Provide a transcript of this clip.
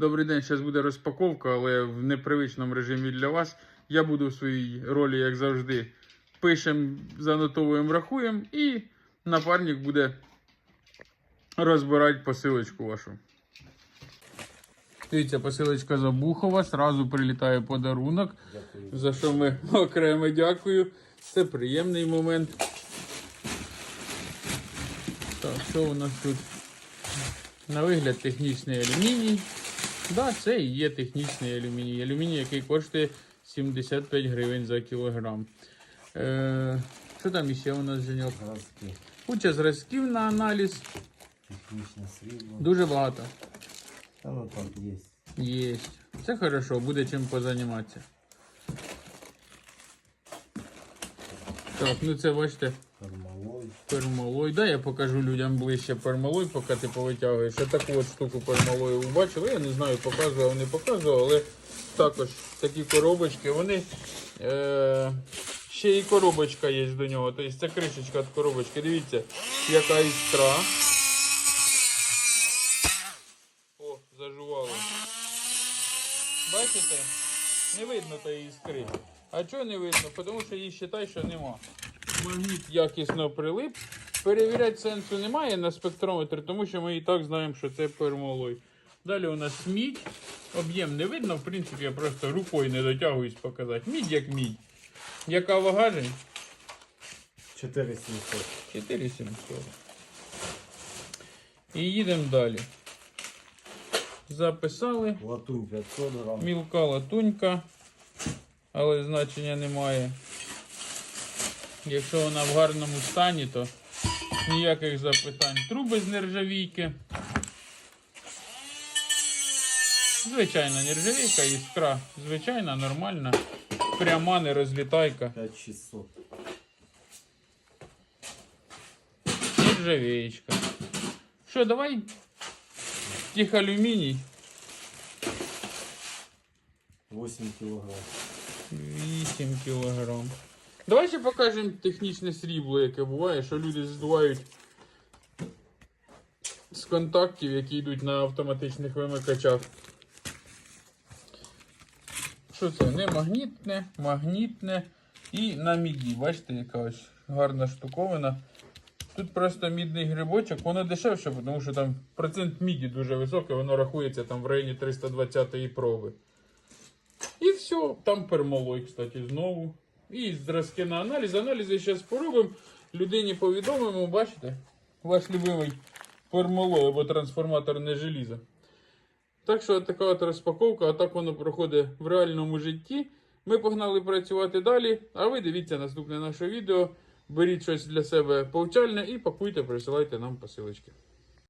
Добрий день, зараз буде розпаковка, але в непривичному режимі для вас. Я буду в своїй ролі, як завжди, пишемо, занотовуємо, рахуємо, і напарник буде розбирати посилочку вашу. Дивіться, посилочка з Обухова, сразу прилітає подарунок, Дякую. за що ми окремо дякую. Це приємний момент. Так, що у нас тут? На вигляд технічний алюміній. Да, це і є технічний алюміній. Алюміній, який коштує 75 гривень за кілограм. Е, що там іще у нас Женьок? Зразки. Куча зразків на аналіз. Технічне срібло. Дуже багато. Та ну так є. Є. Це хорошо, буде чим позаніматися. Так, ну це бачите, Формалой. пермалой. Да, я покажу людям ближче пермалой, поки ти повитягуєш. Я таку от штуку пермалою бачили. Я не знаю, показував, не показував, але також такі коробочки, вони. Е- ще і коробочка є до нього. Тобто це кришечка від коробочки. Дивіться, яка іскра. О, зажувало. Бачите? Не видно тої іскри. А чого не видно? Тому що її вважай, що нема. Магніт якісно прилип. Перевіряти сенсу немає на спектрометр, тому що ми і так знаємо, що це пермолой. Далі у нас мідь. Об'єм не видно, в принципі, я просто рукою не дотягуюсь показати. Мідь як мідь. Яка вагажень? 4700. 4700. І їдемо далі. Записали. Латунь 500 грам. Мілка латунька, але значення немає. Якщо вона в гарному стані, то ніяких запитань. Труби з нержавійки. Звичайна нержавійка, іскра. Звичайна, нормальна. Пряма, не розлітайка. 5600. Нержавеечка. Що, давай тихоалюміній. 8 кілограм. 8 кілограм. Давай ще покажемо технічне срібло, яке буває, що люди здувають з контактів, які йдуть на автоматичних вимикачах. Що це? Не магнітне, магнітне і на міді. Бачите, яка ось гарна штуковина. Тут просто мідний грибочок, воно дешевше, тому що там процент міді дуже високий, воно рахується там в районі 320-ї проби. І все, там пермолой, кстати, знову. І зразки на аналіз. Аналізи зараз поробимо. Людині повідомимо, бачите? Ваш любимий пермолой або трансформаторне желізо. Так що така от розпаковка, а так воно проходить в реальному житті. Ми погнали працювати далі. А ви дивіться наступне наше відео. Беріть щось для себе повчальне і пакуйте, присилайте нам посилочки.